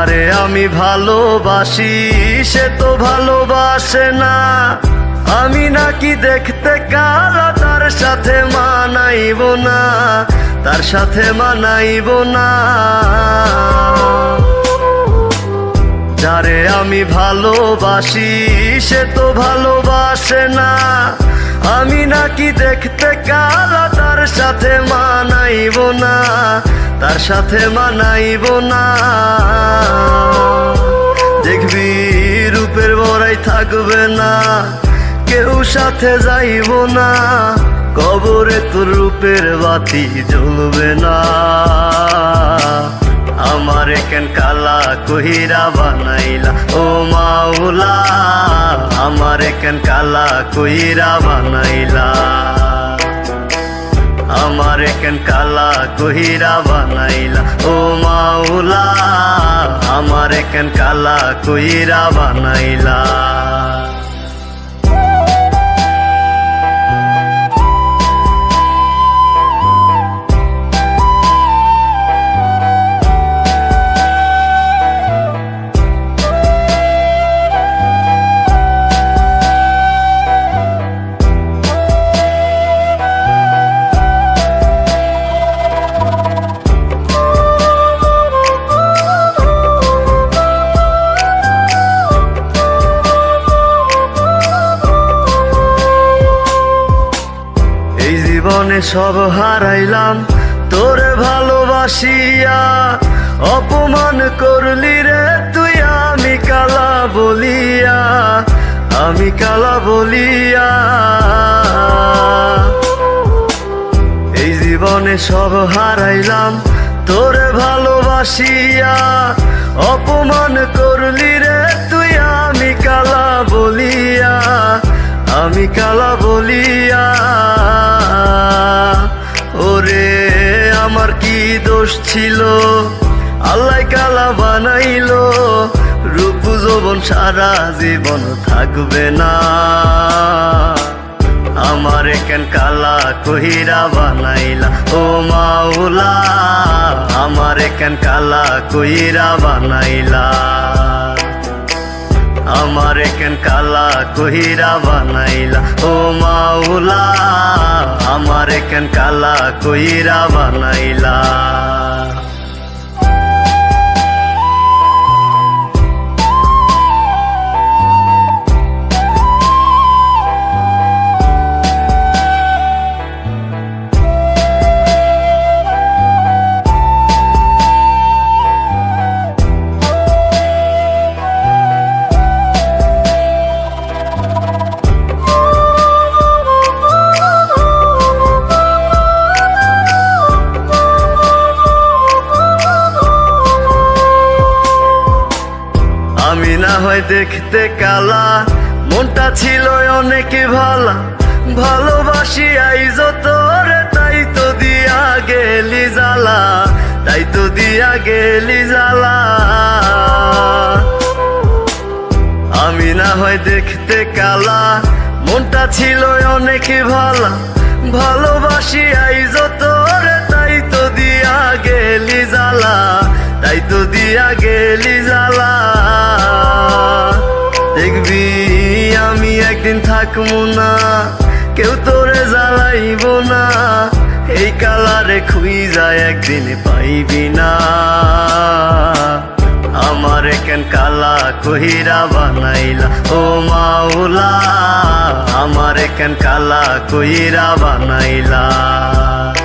আমি ভালোবাসি, সে তো ভালোবাসে না। আমি নাকি দেখতে কালা, তার সাথে মানাইব না, তার সাথে মানাইব না। যারে আমি ভালোবাসি, সে তো ভালোবাসে না। আমি নাকি দেখতে কালা, তার সাথে মানাইব না, তার সাথে মানাইব না। সাথে যাইব না। কবরে তোর রূপের বাতি জ্বলবে না। আমার কেন কালা কহিরা বানাইলা? ও মাওলা, আমার কেন কালা কহিরা বানাইলা? আমার কেন কালা কহিরা বানাইলা? ও মাওলা, আমার কেন কালা কহিরা বানাইলা? জীবনে সব হারাইলাম। তোরে ভালোবাসিয়া অপমান করলি রে, তুই আমি কালা বলিয়া, আমি কালা বলিয়া। এই জীবনে সব হারাইলাম, তোরে ভালোবাসিয়া অপমান করলি রে, তুই আমি কালা বলিয়া, আমি কালা বলিয়া। দোষ ছিল। আল্লাহ কালা বানাইল। রূপ যৌবন সারা জীবন থাকবে না। আমার কেন কালা কহিরা বানাইলা? ও মাওলা, আমার কেন কালা কহিরা বানাইলা? আমার কেন কালা কহিরা বানাইলা? ও মাওলা আমার কেন কালা কহিরা বানাইলা? আমি না হয় দেখতে কালা। মনটা ছিল অনেক ভালা। ভালোবাসি আইজ তোরে তাই তো দিয়া গেলি জ্বালা। তাই তো দিয়া গেলি জ্বালা। আমি না হয় দেখতে কালা। মনটা ছিল অনেক ভালা। ভালোবাসি আইজ তোরে তাই তো দিয়া গেলি জ্বালা। তাই তো দিয়া গেলি জ্বালা। থাকব না, কেউ তোরে জ্বালাইব না। এই কালারে খুই যায় একদিন পাইবি না। আমার কেন কালা কহিরা বানাইলা? ও মাওলা, আমার কেন কালা কহিরা বানাইলা?